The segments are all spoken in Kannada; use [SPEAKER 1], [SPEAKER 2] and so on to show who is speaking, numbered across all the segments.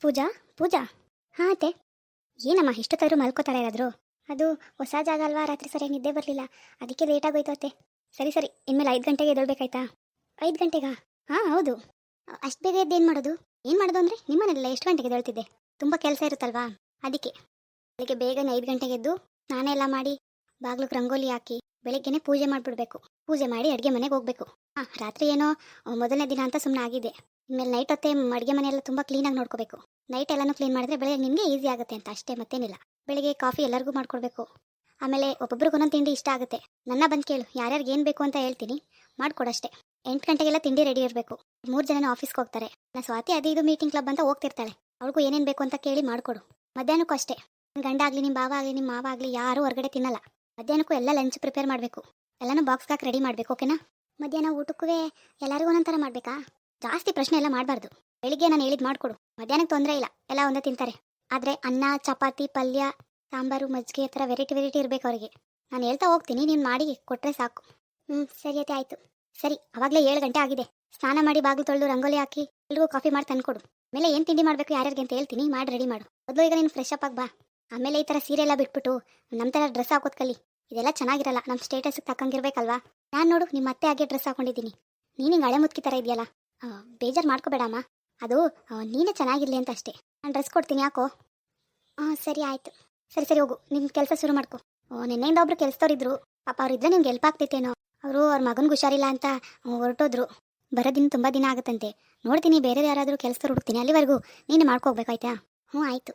[SPEAKER 1] ಪೂಜಾ ಪೂಜಾ. ಹಾಂ ಅತ್ತೆ. ಏನಮ್ಮ ಇಷ್ಟೊತ್ತಾದ್ರೂ ಮಲ್ಕೋತಾಳೆ ಯಾರಾದರೂ? ಅದು ಹೊಸ ಜಾಗ ಅಲ್ವಾ? ರಾತ್ರಿ ಸರಿಯಾಗಿ ನಿದ್ದೆ ಬರಲಿಲ್ಲ. ಅದಕ್ಕೆ ಲೇಟ್ ಆಗೋಯ್ತು ಅತ್ತೆ. ಸರಿ ಸರಿ. ಇನ್ಮೇಲೆ ಐದು ಗಂಟೆಗೆ ಎದ್ದೇಳ್ಬೇಕಾಯ್ತಾ? ಐದು ಗಂಟೆಗಾ? ಹಾಂ, ಹೌದು. ಅಷ್ಟು ಬೇಗ ಏನು ಮಾಡೋದು? ಏನು ಮಾಡೋದು ಅಂದರೆ ನಿಮ್ಮನೆಲ್ಲ ಎಷ್ಟು ಗಂಟೆಗೆ ಎದ್ದೇಳ್ತಿದ್ದೆ? ತುಂಬ ಕೆಲಸ ಇರುತ್ತಲ್ವಾ? ಅದಕ್ಕೆ. ಬೆಳಿಗ್ಗೆ ಬೇಗನೆ ಐದು ಗಂಟೆಗೆ ಎದ್ದು ನಾನೇ ಎಲ್ಲ ಮಾಡಿ ಬಾಗ್ಲಿಗೆ ರಂಗೋಲಿ ಹಾಕಿ ಬೆಳಿಗ್ಗೆನೆ ಪೂಜೆ ಮಾಡಿಬಿಡ್ಬೇಕು. ಪೂಜೆ ಮಾಡಿ ಅಡುಗೆ ಮನೆಗೆ ಹೋಗ್ಬೇಕು. ಹಾಂ, ರಾತ್ರಿ ಏನೋ, ಮೊದಲನೇ ದಿನ ಅಂತ ಸುಮ್ಮನೆ ಆಗಿದೆ ಇನ್ಮೇಲೆ ನೈಟ್ ಹೊತ್ತೆ ಅಡುಗೆ ಮನೆಯೆಲ್ಲ ತುಂಬ ಕ್ಲೀನಾಗಿ ನೋಡ್ಕೋಬೇಕು. ನೈಟ್ ಎಲ್ಲನೂ ಕ್ಲೀನ್ ಮಾಡಿದ್ರೆ ಬೆಳಗ್ಗೆ ನಿಮಗೆ ಈಸಿ ಆಗುತ್ತೆ ಅಂತ, ಅಷ್ಟೇ ಮತ್ತೇನಿಲ್ಲ. ಬೆಳಗ್ಗೆ ಕಾಫಿ ಎಲ್ಲರಿಗೂ ಮಾಡ್ಕೊಡ್ಬೇಕು. ಆಮೇಲೆ ಒಬ್ಬೊಬ್ರಿಗೆ ಒಂದೊಂದು ತಿಂಡಿ ಇಷ್ಟ ಆಗುತ್ತೆ. ನನ್ನ ಬಂದು ಕೇಳು, ಯಾರ್ಯಾರಿಗೆ ಏನು ಬೇಕು ಅಂತ ಹೇಳ್ತೀನಿ. ಮಾಡ್ಕೊಡಷ್ಟೇ ಎಂಟು ಗಂಟೆಗೆಲ್ಲ ತಿಂಡಿ ರೆಡಿ ಇರಬೇಕು. ಮೂರು ಜನ ಆಫೀಸ್ಗೆ ಹೋಗ್ತಾರೆ. ನಾ ಸ್ವಾತಿ, ಅದು ಇದು ಮೀಟಿಂಗ್ ಕ್ಲಬ್ ಅಂತ ಹೋಗ್ತಿರ್ತಾಳೆ. ಅವ್ರಿಗೂ ಏನೇನು ಬೇಕು ಅಂತ ಕೇಳಿ ಮಾಡಿಕೊಡು. ಮಧ್ಯಾಹ್ನಕ್ಕೂ ಅಷ್ಟೇ. ಗಂಡ ಆಗಲಿ ನಿಮ್ಮ ಬಾವ ಆಗಲಿ ನಿಮ್ಮ ಮಾವ ಆಗಲಿ, ಯಾರೂ ಹೊರಗಡೆ ತಿನ್ನಲ್ಲ. ಮಧ್ಯಾಹ್ನಕ್ಕೂ ಎಲ್ಲ ಲಂಚ್ ಪ್ರಿಪೇರ್ ಮಾಡಬೇಕು. ಎಲ್ಲನೂ ಬಾಕ್ಸ್ಗೆ ರೆಡಿ ಮಾಡಬೇಕು ಓಕೆನಾ ಮಧ್ಯಾಹ್ನ ಊಟಕ್ಕೂ ಎಲ್ಲರಿಗೂ ಒಂದೊಂಥರ ಮಾಡಬೇಕಾ? ಜಾಸ್ತಿ ಪ್ರಶ್ನೆ ಎಲ್ಲ ಮಾಡಬಾರ್ದು. ಬೆಳಿಗ್ಗೆ ನಾನು ಹೇಳಿದ್ ಮಾಡಿಕೊಡು. ಮಧ್ಯಾಹ್ನಕ್ಕೆ ತೊಂದರೆ ಇಲ್ಲ. ಎಲ್ಲ ಒಂದೇ ತಿಂತಾರೆ. ಆದರೆ ಅನ್ನ, ಚಪಾತಿ, ಪಲ್ಯ, ಸಾಂಬಾರು, ಮಜ್ಜಿಗೆ ಥರ ವೆರೈಟಿ ವೆರೈಟಿ ಇರಬೇಕು ಅವರಿಗೆ. ನಾನು ಹೇಳ್ತಾ ಹೋಗ್ತೀನಿ. ನೀನು ಮಾಡಿ ಕೊಟ್ಟರೆ ಸಾಕು. ಹ್ಞೂ ಸರಿ ಅತ್ತೆ, ಆಯಿತು. ಸರಿ, ಅವಾಗಲೇ ಏಳು ಗಂಟೆ ಆಗಿದೆ. ಸ್ನಾನ ಮಾಡಿ ಬಾಗಿಲು ತೊಳೆದು ರಂಗೋಲಿ ಹಾಕಿ ಎಲ್ರಿಗೂ ಕಾಫಿ ಮಾಡಿ ತಂದ್ಕೊಡು. ಆಮೇಲೆ ಏನು ತಿಂಡಿ ಮಾಡಬೇಕು ಯಾರ್ಯಾರಿಗೆ ಅಂತ ಹೇಳ್ತೀನಿ. ಮಾಡಿ ರೆಡಿ ಮಾಡು. ಮೊದಲು ಈಗ ನೀನು ಫ್ರೆಶ್ ಅಪ್ ಆಗಿ ಬಾ. ಆಮೇಲೆ ಈ ಥರ ಸೀರೆ ಎಲ್ಲ ಬಿಟ್ಬಿಟ್ಟು ನಮ್ಮ ಥರ ಡ್ರೆಸ್ ಹಾಕೋದ್ ಕಲಿ. ಇದೆಲ್ಲ ಚೆನ್ನಾಗಿರಲ್ಲ. ನಮ್ಮ ಸ್ಟೇಟಸ್ಗೆ ತಕ್ಕಂಗಿರ್ಬೇಕಲ್ವಾ? ನಾನು ನೋಡು ನಿಮ್ಮ ಅತ್ತೆ ಹಾಗೆ ಡ್ರೆಸ್ ಹಾಕೊಂಡಿದ್ದೀನಿ. ನೀನು ಹಿಂಗೆ ಹಳೆ ಮುತ್ಕಿ ಥರ ಇದೆಯಲ್ಲ? ಬೇಜಾರು ಮಾಡ್ಕೋಬೇಡಮ್ಮ. ಅದು ನೀನೇ ಚೆನ್ನಾಗಿರ್ಲಿ ಅಂತ ಅಷ್ಟೇ ನಾನು ಡ್ರೆಸ್ ಕೊಡ್ತೀನಿ, ಯಾಕೋ? ಹಾಂ ಸರಿ ಆಯಿತು. ಸರಿ ಸರಿ ಹೋಗು. ನಿಮ್ಮ ಕೆಲಸ ಶುರು ಮಾಡ್ಕೊ. ನಿನ್ನೆಯಿಂದ ಒಬ್ರು ಕೆಲಸದವ್ರಿದ್ರು. ಪಾಪ ಅವ್ರಿದ್ರೆ ನಿಮ್ಗೆ ಹೆಲ್ಪ್ ಆಗ್ತೈತೇನೋ. ಅವರು ಅವ್ರ ಮಗನಿಗೆ ಹುಷಾರಿಲ್ಲ ಅಂತ ಹೊರಟೋದ್ರು. ಬರೋದಿನ ತುಂಬ ದಿನ ಆಗುತ್ತಂತೆ. ನೋಡ್ತೀನಿ ಬೇರೆ ಯಾರಾದರೂ ಕೆಲಸದವ್ರು ಹುಡುಕ್ತೀನಿ ಅಲ್ಲಿವರೆಗೂ ನೀನು ಮಾಡ್ಕೋಬೇಕಾಯ್ತಾ ಹ್ಞೂ, ಆಯಿತು.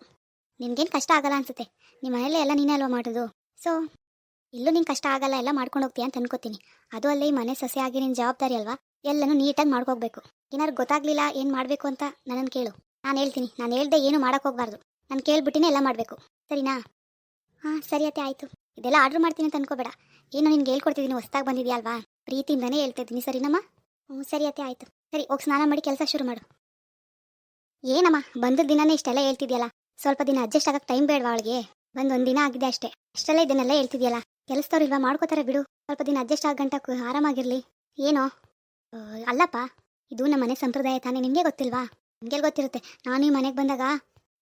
[SPEAKER 1] ನಿನ್ಗೇನು ಕಷ್ಟ ಆಗಲ್ಲ ಅನ್ಸುತ್ತೆ. ನಿಮ್ಮ ಮನೆಯಲ್ಲೇ ಎಲ್ಲ ನೀನೇ ಅಲ್ವಾ ಮಾಡೋದು? ಸೊ, ಇಲ್ಲೂ ನಿಂಗೆ ಕಷ್ಟ ಆಗಲ್ಲ, ಎಲ್ಲ ಮಾಡ್ಕೊಂಡು ಹೋಗ್ತೀಯ ಅಂತ ಅನ್ಕೋತೀನಿ. ಅದು ಅಲ್ಲೇ ಈ ಮನೆ ಸೊಸೆ ಆಗಿ ನಿನ್ನ ಜವಾಬ್ದಾರಿ ಅಲ್ವಾ? ಎಲ್ಲನೂ ನೀಟಾಗಿ ಮಾಡ್ಕೋಗ್ಬೇಕು. ಏನಾದ್ರು ಗೊತ್ತಾಗ್ಲಿಲ್ಲ ಏನು ಮಾಡಬೇಕು ಅಂತ ನನ್ನನ್ನು ಕೇಳು. ನಾನು ಹೇಳ್ತೀನಿ. ನಾನು ಹೇಳ್ದೆ ಏನು ಮಾಡಕ್ ಹೋಗ್ಬಾರ್ದು. ನಾನು ಕೇಳ್ಬಿಟ್ಟಿನೇ ಎಲ್ಲ ಮಾಡಬೇಕು. ಸರಿನಾ? ಹಾಂ, ಸರಿ ಅತ್ತೆ, ಆಯಿತು. ಇದೆಲ್ಲ ಆರ್ಡ್ರ್ ಮಾಡ್ತೀನಿ ಅಂತ ಅನ್ಕೋಬೇಡ. ಏನು ನಿನ್ಗೆ ಹೇಳ್ಕೊಡ್ತಿದ್ದೀನಿ ಹೊಸ್ದಾಗಿ ಬಂದಿದ್ಯಾ ಅಲ್ವಾ? ಪ್ರೀತಿಯಿಂದನೇ ಹೇಳ್ತಾ ಇದ್ದೀನಿ, ಸರಿನಮ್ಮ? ಹ್ಞೂ ಸರಿ ಅತ್ತೆ, ಆಯಿತು. ಸರಿ, ಹೋಗಿ ಸ್ನಾನ ಮಾಡಿ ಕೆಲಸ ಶುರು ಮಾಡು. ಏನಮ್ಮ ಬಂದ ದಿನನೇ ಇಷ್ಟೆಲ್ಲ ಹೇಳ್ತಿದ್ಯಲ್ಲ? ಸ್ವಲ್ಪ ದಿನ ಅಡ್ಜಸ್ಟ್ ಆಗಕ್ಕೆ ಟೈಮ್ ಬೇಡವಾ ಅವಳಿಗೆ? ಬಂದು ಒಂದು ದಿನ ಆಗಿದೆ ಅಷ್ಟೇ. ಅಷ್ಟೆಲ್ಲ ಇದನ್ನೆಲ್ಲ ಹೇಳ್ತಿದ್ಯಲ್ಲ? ಕೆಲಸದವ್ರು ಇಲ್ವಾ? ಮಾಡ್ಕೋತಾರೆ ಬಿಡು. ಸ್ವಲ್ಪ ದಿನ ಅಡ್ಜಸ್ಟ್ ಆಗ ಗಂಟೆ ಕು- ಆರಾಮಾಗಿರ್ಲಿ. ಏನೋ? ಅಲ್ಲಪ್ಪ, ಇದು ನಮ್ಮ ಮನೆ ಸಂಪ್ರದಾಯ ತಾನೇ, ನಿಮಗೆ ಗೊತ್ತಿಲ್ವಾ? ನಿಮಗೆ ಗೊತ್ತಿರುತ್ತೆ, ನಾನು ಈ ಮನೆಗೆ ಬಂದಾಗ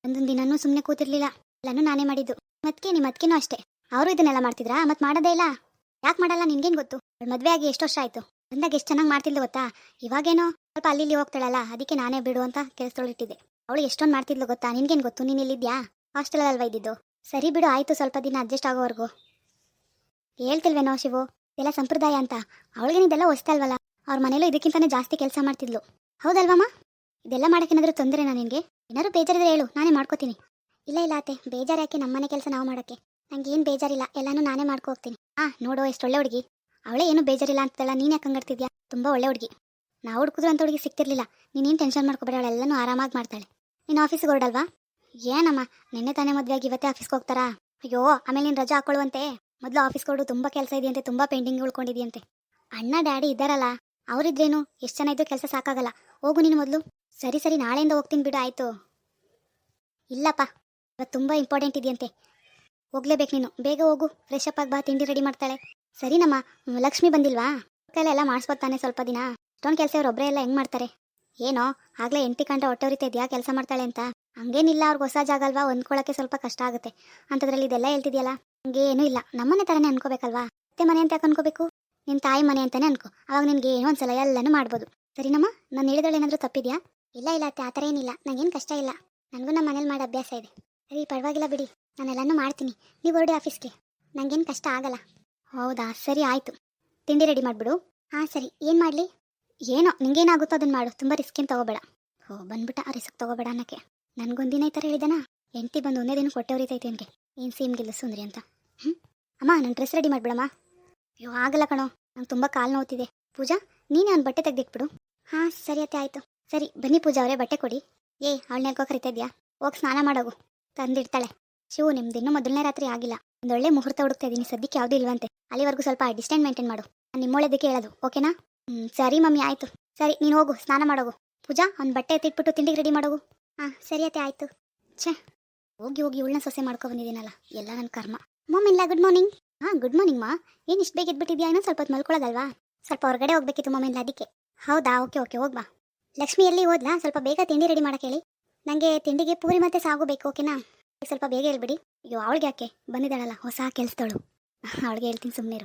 [SPEAKER 1] ಒಂದೊಂದು ದಿನನೂ ಸುಮ್ಮನೆ ಕೂತಿರ್ಲಿಲ್ಲ, ಎಲ್ಲನೂ ನಾನೇ ಮಾಡಿದ್ದು. ಮತ್ತೆ ನಿಮ್ಮ ಅತ್ಕೆನೂ ಅಷ್ಟೇ. ಅವರು ಇದನ್ನೆಲ್ಲ ಮಾಡ್ತಿದ್ರಾ? ಮತ್ತೆ ಮಾಡೋದೇ ಇಲ್ಲ? ಯಾಕೆ ಮಾಡಲ್ಲ, ನಿನ್ಗೇನು ಗೊತ್ತು? ಮದ್ವೆ ಆಗಿ ಎಷ್ಟು ವರ್ಷ ಆಯ್ತು? ಬಂದಾಗ ಎಷ್ಟು ಚೆನ್ನಾಗಿ ಮಾಡ್ತಿದ್ಲು ಗೊತ್ತಾ? ಇವಾಗೇನೋ ಸ್ವಲ್ಪ ಅಲ್ಲಿ ಇಲ್ಲಿ ಹೋಗ್ತಾಳಲ್ಲ, ಅದಕ್ಕೆ ನಾನೇ ಬಿಡು ಅಂತ ಕೆಲಸದೊಳಿಟ್ಟಿದ್ದೆ ಅವಳು ಎಷ್ಟೊಂದು ಮಾಡ್ತಿದ್ಲು ಗೊತ್ತಾ? ನಿನ್ಗೇನು ಗೊತ್ತು? ನೀನು ಇಲ್ಲಿದ್ಯಾ? ಹಾಸ್ಟೆಲಲ್ವಾ ಇದ್ದಿದ್ದು? ಸರಿ ಬಿಡು, ಆಯ್ತು ಸ್ವಲ್ಪ ದಿನ ಅಡ್ಜಸ್ಟ್ ಆಗೋವರೆಗೂ. ಹೇಳ್ತಿಲ್ವೇನೋ ಶಿವು, ಇದೆಲ್ಲ ಸಂಪ್ರದಾಯ ಅಂತ. ಅವಳಿಗೆ ಇದೆಲ್ಲ ಹೊಸ್ತಲ್ವಲ್ಲ ಅವ್ರ ಮನೇಲೂ ಇದಕ್ಕಿಂತನೇ ಜಾಸ್ತಿ ಕೆಲಸ ಮಾಡ್ತಿದ್ಲು. ಹೌದಲ್ವಮ್ಮ ಇದೆಲ್ಲ ಮಾಡೋಕ್ಕೇನಾದರೂ ತೊಂದರೆನಾ ನಿನಗೆ? ಏನಾದರೂ ಬೇಜಾರಿದ್ರೆ ಹೇಳು, ನಾನೇ ಮಾಡ್ಕೋತೀನಿ. ಇಲ್ಲ ಇಲ್ಲ ಅತ್ತೆ, ಬೇಜಾರು ಯಾಕೆ ನಮ್ಮನೆ ಕೆಲಸ ನಾವು ಮಾಡೋಕ್ಕೆ? ನಂಗೆ ಏನು ಬೇಜಾರಿಲ್ಲ, ಎಲ್ಲನೂ ನಾನೇ ಮಾಡ್ಕೊ ಹೋಗ್ತೀನಿ. ಆ, ನೋಡು, ಎಷ್ಟು ಒಳ್ಳೆ ಹುಡುಗಿ. ಅವಳೇ ಏನು ಬೇಜಾರಿಲ್ಲ ಅಂತಲ್ಲ ನೀನು ಯಾಕೆ ಹಂಗಡ್ತಿದ್ಯಾ? ತುಂಬ ಒಳ್ಳೆ ಹುಡುಗಿ. ನಾವು ಹುಡುಕಿದ್ರು ಅಂತ ಹುಡುಗಿ ಸಿಕ್ತಿರ್ಲಿಲ್ಲ. ನೀನೇನು ಟೆನ್ಷನ್ ಮಾಡ್ಕೊಬೇಡ ಅವಳೆಲ್ಲನೂ ಆರಾಮಾಗಿ ಮಾಡ್ತಾಳೆ. ನೀನು ಆಫೀಸ್ಗೆ ಹೊರಡಲ್ವಾ? ಏನಮ್ಮ, ನಿನ್ನೆ ತಾನೇ ಮದುವೆಯಾಗಿ ಇವತ್ತೇ ಆಫೀಸ್ಗೆ ಹೋಗ್ತಾರಾ? ಅಯ್ಯೋ, ಆಮೇಲೆ ನೀನು ರಜಾ ಹಾಕೊಳ್ಳುವಂತೆ ಮೊದಲು ಆಫೀಸ್ಗೆ ಹೊರಡು ತುಂಬ ಕೆಲಸ ಇದೆಯಂತೆ, ತುಂಬ ಪೆಂಡಿಂಗ್ ಉಳ್ಕೊಂಡಿದೆಯಂತೆ. ಅಣ್ಣ, ಡ್ಯಾಡಿ ಇದ್ದಾರಲ್ಲ ಅವರಿದ್ರೇನು? ಎಷ್ಟು ಜನ ಇದ್ದು ಕೆಲಸ ಸಾಕಾಗಲ್ಲ. ಹೋಗು ನೀನು ಮೊದಲು. ಸರಿ ಸರಿ, ನಾಳೆಯಿಂದ ಹೋಗ್ತೀನಿ ಬಿಡು, ಆಯಿತು. ಇಲ್ಲಪ್ಪ ಇವತ್ತು ತುಂಬ ಇಂಪಾರ್ಟೆಂಟ್ ಇದೆಯಂತೆ. ಹೋಗ್ಲೇಬೇಕು ನೀನು. ಬೇಗ ಹೋಗು. ಫ್ರೆಶ್ ಅಪ್ ಆಗಿ ಬಾ, ತಿಂಡಿ ರೆಡಿ ಮಾಡ್ತಾಳೆ. ಸರಿನಮ್ಮ ಲಕ್ಷ್ಮಿ ಬಂದಿಲ್ವಾ? ಕೈಲೆಲ್ಲ ಮಾಡಿಸ್ಬೋದಾನೆ ಸ್ವಲ್ಪ ದಿನ. ಇಷ್ಟೊಂದು ಕೆಲಸ ಇವ್ರು ಒಬ್ಬರೇ ಎಲ್ಲ ಹೆಂಗೆ ಮಾಡ್ತಾರೆ? ಏನೋ, ಆಗಲೇ ಎಂಟಿ ಕಂಡ ಹೊಟ್ಟೆ ಉರಿತಾ ಇದೆಯಾ ಕೆಲಸ ಮಾಡ್ತಾಳೆ ಅಂತ? ಹಂಗೇನಿಲ್ಲ, ಅವ್ರಿಗೆ ಹೊಸ ಜಾಗ ಅಲ್ವಾ? ಹೊಂದ್ಕೊಳ್ಳೋಕ್ಕೆ ಸ್ವಲ್ಪ ಕಷ್ಟ ಆಗುತ್ತೆ. ಅಂಥದ್ರಲ್ಲಿ ಇದೆಲ್ಲ ಹೇಳ್ತಿದ್ಯಲ್ಲ? ಹಂಗೆ ಏನೂ ಇಲ್ಲ. ನಮ್ಮನೆ ಥರನೇ ಅನ್ಕೋಬೇಕಲ್ವಾ? ಮತ್ತೆ ಮನೆ ಅಂತ ಯಾಕೆ ಅನ್ಕೋಬೇಕು? ನಿನ್ನ ತಾಯಿ ಮನೆ ಅಂತಾನೆ ಅನ್ಕೋ. ಅವಾಗ ನಿನ್ಗೆ ಏನೋ ಒಂದ್ಸಲ ಎಲ್ಲನೂ ಮಾಡ್ಬೋದು. ಸರಿನಮ್ಮ? ನಾನು ಹೇಳಿದ್ರೆ ಏನಾದರೂ ತಪ್ಪಿದ್ಯಾ? ಇಲ್ಲ ಇಲ್ಲ ಅತ್ತೆ, ಆ ಥರ ಏನಿಲ್ಲ. ನನಗೇನು ಕಷ್ಟ ಇಲ್ಲ. ನನಗೂ ನಮ್ಮ ಮನೇಲಿ ಮಾಡೋ ಅಭ್ಯಾಸ ಇದೆ. ಸರಿ, ಪರವಾಗಿಲ್ಲ ಬಿಡಿ. ನಾನೆಲ್ಲನೂ ಮಾಡ್ತೀನಿ. ನೀವು ಹೊರಡಿ ಆಫೀಸ್ಗೆ. ನನಗೇನು ಕಷ್ಟ ಆಗಲ್ಲ. ಹೌದಾ? ಸರಿ, ಆಯಿತು. ತಿಂಡಿ ರೆಡಿ ಮಾಡಿಬಿಡು. ಹಾಂ, ಸರಿ. ಏನು ಮಾಡಲಿ? ಏನೋ, ನಿಂಗೇನಾಗುತ್ತೋ ಅದನ್ನು ಮಾಡು. ತುಂಬ ರಿಸ್ಕ್ ತಗೋಬೇಡ. ಓ ಬಂದ್ಬಿಟ್ಟ ರಿಸ್ಕ್ ತಗೋಬೇಡ ಅನ್ನಕ್ಕೆ. ನನಗೊಂದಿನ ಈ ಥರ ಹೇಳಿದಾನ? ಎಂಟಿ ಬಂದು ಒಂದೇ ದಿನ ಕೊಟ್ಟೆ ಉರಿತೈತೆ ನನಗೆ ಏನು ಸೀಮ್ಗಿಲ್ಲ ಸುಂದ್ರಿ ಅಂತ. ಹ್ಞೂ ಅಮ್ಮ ನನ್ನ ಡ್ರೆಸ್ ರೆಡಿ ಮಾಡಿಬಿಡಮ್ಮ. ಅಯ್ಯೋ, ಆಗಲ್ಲ ಕಣೋ. ನಂಗೆ ತುಂಬ ಕಾಲು ನೋವುತ್ತಿದೆ ಪೂಜಾ, ನೀನೇ ಅವ್ನು ಬಟ್ಟೆ ತೆಗೆದಿಟ್ಬಿಡು. ಹಾಂ, ಸರಿ ಅತ್ತೆ, ಆಯಿತು. ಸರಿ, ಬನ್ನಿ ಪೂಜಾ ಅವರೇ, ಬಟ್ಟೆ ಕೊಡಿ. ಏ ಅವಳನ್ನ ಯಾಕೋ ಕರಿತಾ ಹೋಗಿ ಸ್ನಾನ ಮಾಡೋಗು. ತಂದಿಡ್ತಾಳೆ. ಶಿವು, ನಿಮ್ದು ಇನ್ನೂ ಮೊದಲನೇ ರಾತ್ರಿ ಆಗಿಲ್ಲ. ಒಂದೊಳ್ಳೆ ಮುಹೂರ್ತ ಹುಡುಕ್ತಾ ಇದ್ದೀನಿ ಸದ್ಯಕ್ಕೆ ಯಾವುದೂ ಇಲ್ವಂತೆ. ಅಲ್ಲಿವರೆಗೂ ಸ್ವಲ್ಪ ಡಿಸ್ಟೆನ್ಸ್ ಮೇಂಟೈನ್ ಮಾಡು. ನಾನು ನಿಮ್ಮೊಳ್ಳೆದಕ್ಕೆ ಹೇಳೋದು, ಓಕೆನಾ? ಹ್ಞೂ ಸರಿ ಮಮ್ಮಿ, ಆಯಿತು. ಸರಿ, ನೀನು ಹೋಗು, ಸ್ನಾನ ಮಾಡೋಗು. ಪೂಜಾ ಅವ್ನ ಬಟ್ಟೆ ಎತ್ತಿಟ್ಬಿಟ್ಟು ತಿಂಡಿಗೆ ರೆಡಿ ಮಾಡೋಗು. ಹಾಂ, ಸರಿ ಅತ್ತೆ, ಆಯಿತು. ಛೇ. ಹೋಗಿ ಹೋಗಿ ಇವಳನ್ನ ಸೊಸೆ ಮಾಡ್ಕೊ ಬಂದಿದ್ದೀನಲ್ಲ, ಎಲ್ಲ ನನ್ನ ಕರ್ಮ. ಮಮ್ಮಿ, ಇಲ್ಲ ಗುಡ್ ಮಾರ್ನಿಂಗ್ ಹಾಂ ಗುಡ್ ಮಾರ್ನಿಂಗ್ ಮಾ. ಏನು ಇಷ್ಟು ಬೇಗ ಎದ್ಬಿಟ್ಟಿದ್ಯಾ? ಏನೋ ಸ್ವಲ್ಪ ಹೊತ್ತು ಮಲ್ಕೊಳ್ಳೋದಲ್ವಾ? ಸ್ವಲ್ಪ ಹೊರಗಡೆ ಹೋಗ್ಬೇಕಿತ್ತು ಮಮ್ಮಿಂದ ಅದಕ್ಕೆ. ಹೌದಾ, ಓಕೆ ಓಕೆ ಹೋಗ್ಬಾ ಲಕ್ಷ್ಮಿ ಎಲ್ಲಿ ಹೋದ್ಲಾ? ಸ್ವಲ್ಪ ಬೇಗ ತಿಂಡಿ ರೆಡಿ ಮಾಡಕ್ಕೆ ಹೇಳಿ. ನನಗೆ ತಿಂಡಿಗೆ ಪೂರಿ ಮತ್ತೆ ಸಾಗು ಬೇಕು ಓಕೆನಾ ಸ್ವಲ್ಪ ಬೇಗ ಹೇಳ್ಬಿಡಿ. ಅಯ್ಯೋ, ಅವಳಿಗೆ ಯಾಕೆ? ಬಂದಿದ್ದಾಳಲ್ಲ, ಹೊಸ ಕೆಲಸದವಳು. ಅವಳಿಗೆ ಹೇಳ್ತೀನಿ ಸುಮ್ಮನೆ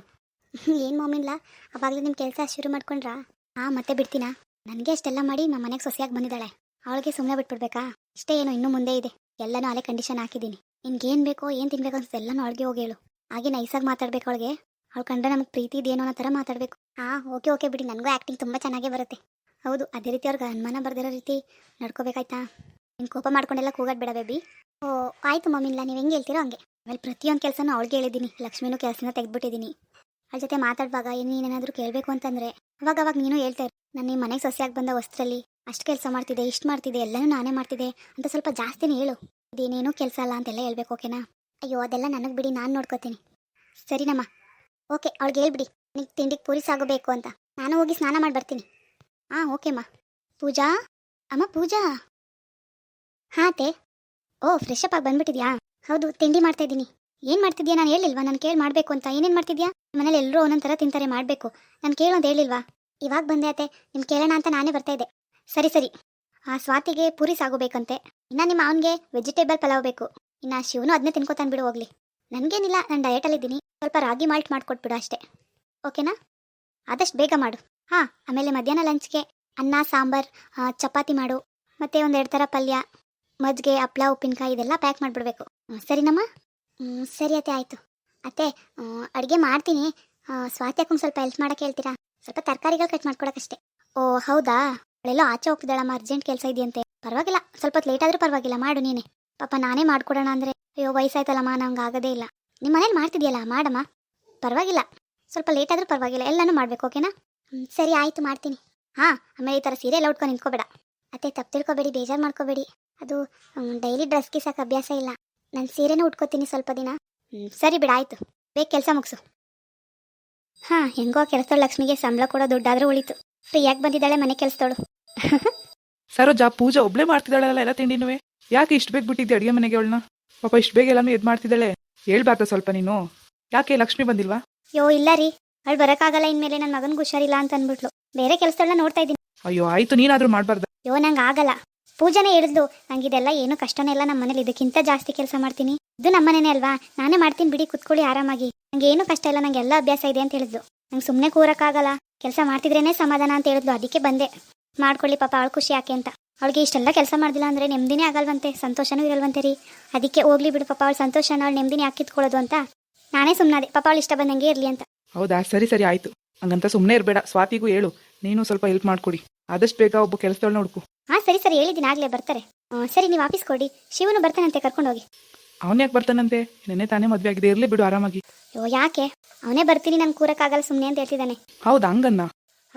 [SPEAKER 1] ಏನು ಮೊಮ್ಮಿಲ್ಲ ಅವಾಗಲೂ ನಿಮ್ಮ ಕೆಲಸ ಶುರು ಮಾಡ್ಕೊಂಡ್ರಾ? ಹಾಂ, ಮತ್ತೆ ಬಿಡ್ತೀನಾ? ನನಗೆ ಅಷ್ಟೆಲ್ಲ ಮಾಡಿ ನಮ್ಮ ಮನೆಗೆ ಸೊಸೆಯಾಗಿ ಬಂದಿದ್ದಾಳೆ. ಅವಳಿಗೆ ಸುಮ್ಮನೆ ಬಿಟ್ಬಿಡ್ಬೇಕಾ? ಇಷ್ಟೇ ಏನು ಇನ್ನೂ ಮುಂದೆ ಇದೆ. ಎಲ್ಲನೂ ಅಲೆ ಕಂಡೀಷನ್ ಹಾಕಿದ್ದೀನಿ. ಏನು ಬೇಕೋ, ಏನು ತಿನ್ಬೇಕು ಅನ್ಸುತ್ತೆ ಎಲ್ಲನೂ ಅವಳಿಗೆ ಹೋಗಿ ಹೇಳು. ಹಾಗೆ ನೈಸಾಗಿ ಮಾತಾಡ್ಬೇಕು ಅವಳಿಗೆ. ಅವಳು ಕಂಡ್ರೆ ನಮ್ಗೆ ಪ್ರೀತಿ ಇದೆಯೇನೋ ಅನ್ನೋ ಥರ ಮಾತಾಡಬೇಕು. ಹಾಂ, ಓಕೆ ಓಕೆ ಬಿಡಿ. ನನಗೂ ಆ್ಯಕ್ಟಿಂಗ್ ತುಂಬ ಚೆನ್ನಾಗೇ ಬರುತ್ತೆ. ಹೌದು, ಅದೇ ರೀತಿ ಅವ್ರಿಗೆ ಅನುಮಾನ ಬರ್ದಿರೋ ರೀತಿ ನಡ್ಕೋಬೇಕಾಯ್ತಾ? ನೀನು ಕೋಪ ಮಾಡ್ಕೊಂಡೆಲ್ಲ ಕೂಗಾಡ್ ಬೇಡ ಬೇಬಿ. ಓ, ಆಯ್ತು ಮಮ್ಮಿ, ಇಲ್ಲ, ನೀವು ಹೆಂಗೆ ಹೇಳ್ತೀರೋ ಹಂಗೆ. ಆಮೇಲೆ ಪ್ರತಿಯೊಂದು ಕೆಲಸನೂ ಅವಳಿಗೆ ಹೇಳಿದ್ದೀನಿ. ಲಕ್ಷ್ಮಿನೂ ಕೆಲಸನ ತೆಗೆದ್ಬಿಟ್ಟಿದ್ದೀನಿ. ಅವ್ಳ ಜೊತೆ ಮಾತಾಡುವಾಗ ನೀನೇನಾದರೂ ಕೇಳಬೇಕು ಅಂತಂದರೆ, ಅವಾಗ ಅವಾಗ ನೀನು ಹೇಳ್ತಾ ಇರು ನಾನು ನಿಮ್ಮ ಮನೆಗೆ ಸೊಸೆಯಾಗಿ ಬಂದ ವಸ್ತ್ರಲ್ಲಿ ಅಷ್ಟು ಕೆಲಸ ಮಾಡ್ತಿದ್ದೆ, ಇಷ್ಟು ಮಾಡ್ತಿದ್ದೆ, ಎಲ್ಲನೂ ನಾನೇ ಮಾಡ್ತಿದ್ದೆ ಅಂತ ಸ್ವಲ್ಪ ಜಾಸ್ತಿನೇ ಹೇಳು. ಇದೇನೇನೂ ಕೆಲಸ ಅಲ್ಲ ಅಂತೆಲ್ಲ ಹೇಳ್ಬೇಕು, ಓಕೆನಾ? ಅಯ್ಯೋ, ಅದೆಲ್ಲ ನನಗೆ ಬಿಡಿ, ನಾನು ನೋಡ್ಕೋತೀನಿ. ಸರಿನಮ್ಮ ಓಕೆ, ಅವಳಿಗೆ ಹೇಳ್ಬಿಡಿ. ನಿಂಗೆ ತಿಂಡಿಗೆ ಪೂರಿ ಸಾಗಬೇಕು ಅಂತ. ನಾನು ಹೋಗಿ ಸ್ನಾನ ಮಾಡಿ ಬರ್ತೀನಿ. ಹಾಂ ಓಕೆಮ್ಮ ಪೂಜಾ? ಅಮ್ಮ, ಪೂಜಾ? ಹಾಂ ತೇ ಓ ಫ್ರೆಶ್ ಅಪ್ ಆಗಿ ಬಂದ್ಬಿಟ್ಟಿದ್ಯಾ? ಹೌದು, ತಿಂಡಿ ಮಾಡ್ತಾ ಇದ್ದೀನಿ. ಏನು ಮಾಡ್ತಿದ್ಯಾ? ನಾನು ಹೇಳಿಲ್ವಾ? ನಾನು ಕೇಳಿ ಮಾಡಬೇಕು ಅಂತ. ಏನೇನು ಮಾಡ್ತಿದ್ಯಾ? ಮನೇಲಿ ಎಲ್ಲರೂ ಒಂದೊಂದು ಥರ ತಿಂತಾರೆ, ಮಾಡಬೇಕು. ನಾನು ಕೇಳು ಅಂತ ಹೇಳಿಲ್ವಾ? ಇವಾಗ ಬಂದೆ ಅತ್ತೆ. ನಿಮ್ಮ ಕೇಳೋಣ ಅಂತ ನಾನೇ ಬರ್ತಾ ಇದ್ದೆ. ಸರಿ ಸರಿ. ಆ, ಸ್ವಾತಿಗೆ ಪೂರಿ ಸಾಗಬೇಕಂತೆ. ಇನ್ನು ನಿಮ್ಮ ಅವನಿಗೆ ವೆಜಿಟೇಬಲ್ ಪಲಾವ್ ಬೇಕು. ಇನ್ನು ಶಿವನು ಅದನ್ನೇ ತಿನ್ಕೋತಾನೆ ಬಿಡು, ಹೋಗ್ಲಿ. ನನಗೇನಿಲ್ಲ, ನಾನು ಡಯಟಲ್ಲಿದ್ದೀನಿ ಸ್ವಲ್ಪ ರಾಗಿ ಮಾಲ್ಟ್ ಮಾಡಿಕೊಟ್ಬಿಡು ಅಷ್ಟೇ. ಓಕೆನಾ? ಆದಷ್ಟು ಬೇಗ ಮಾಡು. ಹಾಂ, ಆಮೇಲೆ ಮಧ್ಯಾಹ್ನ ಲಂಚ್ಗೆ ಅನ್ನ, ಸಾಂಬಾರ್ ಚಪಾತಿ ಮಾಡು. ಮತ್ತು ಒಂದೆರಡು ಥರ ಪಲ್ಯ, ಮಜ್ಜಿಗೆ, ಹಪ್ಳ, ಉಪ್ಪಿನಕಾಯಿ ಇದೆಲ್ಲ ಪ್ಯಾಕ್ ಮಾಡಿಬಿಡ್ಬೇಕು. ಸರಿನಮ್ಮ? ಸರಿ ಅತ್ತೆ, ಆಯಿತು. ಅತ್ತೆ ಅಡುಗೆ ಮಾಡ್ತೀನಿ. ಸ್ವಾತಿ ಅಕ್ಕಂಗೆ ಸ್ವಲ್ಪ ಹೆಲ್ಪ್ ಮಾಡೋಕ್ಕೆ ಹೇಳ್ತೀರಾ? ಸ್ವಲ್ಪ ತರಕಾರಿಗಳು ಕಟ್ ಮಾಡ್ಕೊಡೋಕ್ಕಷ್ಟೇ. ಓ, ಹೌದಾ? ಅವಳೆಲ್ಲೋ ಆಚೆ ಹೋಗ್ತಿದ್ದಾಳಮ್ಮ ಅರ್ಜೆಂಟ್ ಕೆಲಸ ಇದೆಯಂತೆ. ಪರವಾಗಿಲ್ಲ, ಸ್ವಲ್ಪ ಲೇಟ್ ಆದರೂ ಪರವಾಗಿಲ್ಲ. ಮಾಡು ನೀನೆ. ಪಾಪ ನಾನೇ ಮಾಡ್ಕೊಡೋಣ ಅಂದರೆ ಅಯ್ಯೋ, ವಯಸ್ಸಾಯ್ತಲ್ಲಮ್ಮ, ನಂಗೆ ಆಗೋದೇ ಇಲ್ಲ. ನಿಮ್ಮ ಮನೇಲಿ ಮಾಡ್ತಿದ್ಯಲ್ಲ, ಮಾಡಮ್ಮ. ಪರವಾಗಿಲ್ಲ. ಸ್ವಲ್ಪ ಲೇಟ್ ಆದರೂ ಪರವಾಗಿಲ್ಲ, ಎಲ್ಲನೂ ಮಾಡಬೇಕು ಓಕೆನಾ ಸರಿ, ಆಯಿತು, ಮಾಡ್ತೀನಿ. ಹಾಂ, ಆಮೇಲೆ ಈ ಥರ ಸೀರೆ ಎಲ್ಲ ಉಟ್ಕೊಂಡು ನಿಂತ್ಕೋಬೇಡ. ಅತ್ತೆ, ತಪ್ಪು ತಿಳ್ಕೊಬೇಡಿ, ಬೇಜಾರು ಮಾಡ್ಕೋಬೇಡಿ. ಅದು ಡೈಲಿ ಡ್ರೆಸ್ ಸಾಕು ಅಭ್ಯಾಸ ಇಲ್ಲ. ನಾನು ಸೀರೆನೂ ಉಟ್ಕೋತೀನಿ ಸ್ವಲ್ಪ ದಿನ. ಸರಿ ಬಿಡ, ಆಯಿತು. ಬೇಗ ಕೆಲಸ ಮುಗಿಸು. ಹಾಂ, ಹೆಂಗೋ ಕೆಲಸ ಲಕ್ಷ್ಮಿಗೆ ಸಂಬಳ ಕೂಡ ದುಡ್ಡಾದರೂ ಉಳಿತು. ಫ್ರೀಯಾಗಿ ಬಂದಿದ್ದಾಳೆ, ಮನೆ ಕೆಲಸದವಳು.
[SPEAKER 2] ಸರೋಜಾ ಪೂಜಾ ಒಬ್ಳೆ ಮಾಡ್ತಿದ್ದಾಳಲ್ಲ ಎಲ್ಲ ತಿಂಡಿನೂ ಯಾಕೆ ಇಷ್ಟು ಬೇಗ ಬಿಟ್ಟಿದ್ದೆ ಅಡುಗೆ ಮನೆಗೆ ಅವಳನ್ನ? ಪಾಪ ಇಷ್ಟು ಬೇಗ ಎಲ್ಲಾನು ಎದ್ ಮಾಡ್ತಿದ್ದಾಳೆ. ಹೇಳ್ಬಾರ್ದ ಸ್ವಲ್ಪ ನೀನು. ಯಾಕೆ ಲಕ್ಷ್ಮಿ ಬಂದಿಲ್ವಾ?
[SPEAKER 1] ಯೋ ಇಲ್ಲ ರೀ. ಅವಳು ಬರೋಕ್ಕಾಗಲ್ಲ ಇನ್ಮೇಲೆ ನನ್ನ ಮಗನಿಗೆ ಹುಷಾರಿಲ್ಲ ಅಂತ ಅಂದ್ಬಿಟ್ಲು ಬೇರೆ ಕೆಲಸಗಳನ್ನ ನೋಡ್ತಾ ಇದ್ದೀನಿ.
[SPEAKER 2] ಅಯ್ಯೋ ಆಯ್ತು ನೀನಾದ್ರೂ ಮಾಡ್ಬಾರ್ದ.
[SPEAKER 1] ಯೋ ನಂಗೆ ಆಗಲ್ಲ. ಪೂಜಾನೇ ಹೇಳಿದ್ಲು ನಂಗೆ ಇದೆಲ್ಲ ಏನು ಕಷ್ಟನೇ ಇಲ್ಲ ನಮ್ಮ ಮನೇಲಿ. ಇದಕ್ಕಿಂತ ಜಾಸ್ತಿ ಕೆಲಸ ಮಾಡ್ತೀನಿ. ಇದು ನಮ್ಮ ಮನೇನೆ ಅಲ್ವಾ? ನಾನೇ ಮಾಡ್ತೀನಿ ಬಿಡಿ ಕುತ್ಕೊಳ್ಳಿ ಆರಾಮಾಗಿ. ನಂಗೆ ಏನು ಕಷ್ಟ ಇಲ್ಲ ನಂಗೆ ಎಲ್ಲ ಅಭ್ಯಾಸ ಇದೆ ಅಂತ ಹೇಳಿದ್ಲು ನಂಗೆ ಸುಮ್ಮನೆ ಕೂರಕ್ಕಾಗಲ್ಲ. ಕೆಲಸ ಮಾಡ್ತಿದ್ರೇನೆ ಸಮಾಧಾನ ಅಂತ ಹೇಳಿದ್ಲು ಅದಕ್ಕೆ ಬಂದೆ. ಮಾಡ್ಕೊಳ್ಳಿ ಪಾಪ ಅವಳು ಖುಷಿ ಯಾಕೆ ಅಂತ. ಅವಳಿಗೆ ಇಷ್ಟೆಲ್ಲ ಕೆಲಸ ಮಾಡ್ದಿಲ್ಲ ಅಂದರೆ ನೆಮ್ಮದಿನೇ ಆಗಲ್ವಂತೆ ಸಂತೋಷನೂ ಇರಲ್ವಂತೆ ರೀ. ಅದಕ್ಕೆ ಹೋಗ್ಲಿ ಬಿಡು ಪಾಪ ಅವಳು ಸಂತೋಷನ ಅವಳು ನೆಮ್ಮದಿನೇ ಹಾಕಿತ್ಕೊಳ್ಳೋದು ಅಂತ. ನಾನೇ ಸುಮ್ಮನಾದೆ ಪಾಪ ಅವಳು ಇಷ್ಟ ಬಂದಂಗೆ ಇರಲಿ ಅಂತ.
[SPEAKER 2] ಹೌದಾ? ಸರಿ ಸರಿ ಆಯ್ತು. ಹಂಗಂತ ಸುಮ್ಮನೆ ಇರಬೇಡ. ಸ್ವಾತಿಗೂ ಹೇಳು. ನೀನು ಸ್ವಲ್ಪ ಹೆಲ್ಪ್ ಮಾಡ್ಕೊಡಿ. ಆದಷ್ಟು ಬೇಗ ಒಬ್ಬ ಕೆಲಸದವಳು ನೋಡ್ಕು
[SPEAKER 1] ಹಾಂ ಸರಿ ಸರಿ ಹೇಳಿದ್ದೀನಿ. ಆಗಲೇ ಬರ್ತಾರೆ. ಸರಿ ನೀವು ಆಫೀಸ್ ಕೊಡಿ ಶಿವನು ಬರ್ತಾನಂತೆ ಕರ್ಕೊಂಡು ಹೋಗಿ.
[SPEAKER 2] ಅವನ್ ಯಾಕೆ ಬರ್ತಾನಂತೆ? ನೆನ್ನೆ ತಾನೇ ಮದುವೆ ಆಗಿದೆ. ಇರ್ಲಿ ಬಿಡು ಆರಾಮಾಗಿ.
[SPEAKER 1] ಓ ಯಾಕೆ? ಅವನೇ ಬರ್ತೀನಿ ನಂಗೆ ಕೂರಕ್ಕಾಗಲ್ಲ ಸುಮ್ಮನೆ ಅಂತ ಹೇಳ್ತಿದ್ದಾನೆ.
[SPEAKER 2] ಹೌದಾ? ಹಂಗನ್ನ?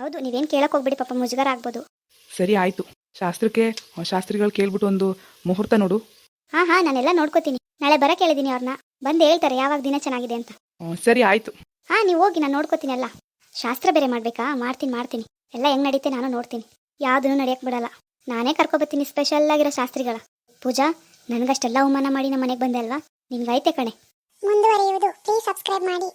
[SPEAKER 1] ಹೌದು ನೀವೇನು ಕೇಳಕ್ ಹೋಗ್ಬಿಡಿ ಪಾಪ ಮುಜುಗರ ಆಗ್ಬೋದು.
[SPEAKER 2] ಸರಿ ಆಯ್ತು. ಶಾಸ್ತ್ರಕ್ಕೆ ಶಾಸ್ತ್ರಿಗಳು ಕೇಳ್ಬಿಟ್ಟು ಒಂದು ಮುಹೂರ್ತ ನೋಡು.
[SPEAKER 1] ಹಾ ಹಾ ನಾನೆಲ್ಲ ನೋಡ್ಕೋತೀನಿ. ನಾಳೆ ಬರಕ್ಕೆ ಹೇಳಿದೀನಿ ಅವ್ರನ್ನ ಬಂದು ಹೇಳ್ತಾರೆ ಯಾವಾಗ ದಿನ ಚೆನ್ನಾಗಿದೆ ಅಂತ.
[SPEAKER 2] ಹ್ಮ್, ಸರಿ ಆಯ್ತು.
[SPEAKER 1] ಹಾ ನೀವು ಹೋಗಿ ನಾನು ನೋಡ್ಕೋತೀನಿ ಅಲ್ಲ ಶಾಸ್ತ್ರ ಬೇರೆ ಮಾಡ್ಬೇಕಾ? ಮಾಡ್ತೀನಿ ಮಾಡ್ತೀನಿ. ಎಲ್ಲ ಹೆಂಗ್ ನಡೀತೆ ನಾನು ನೋಡ್ತೀನಿ. ಯಾವ್ದನ್ನು ನಡೆಯಕ್ ಬಿಡಲ್ಲ. ನಾನೇ ಕರ್ಕೊಬತ್ತೀನಿ ಸ್ಪೆಷಲ್ ಆಗಿರೋ ಶಾಸ್ತ್ರಿಗಳ. ಪೂಜಾ ನನಗಷ್ಟೆಲ್ಲ ಅವಮಾನ ಮಾಡಿ ನಮ್ಮ ಮನೆಗೆ ಬಂದೆ ಅಲ್ವಾ? ನಿನ್ಗೈತೆ ಕಣೆ.
[SPEAKER 3] ಮುಂದುವರಿಯುವುದು. ಪ್ಲೀಸ್ ಸಬ್ಸ್ಕ್ರೈಬ್ ಮಾಡಿ.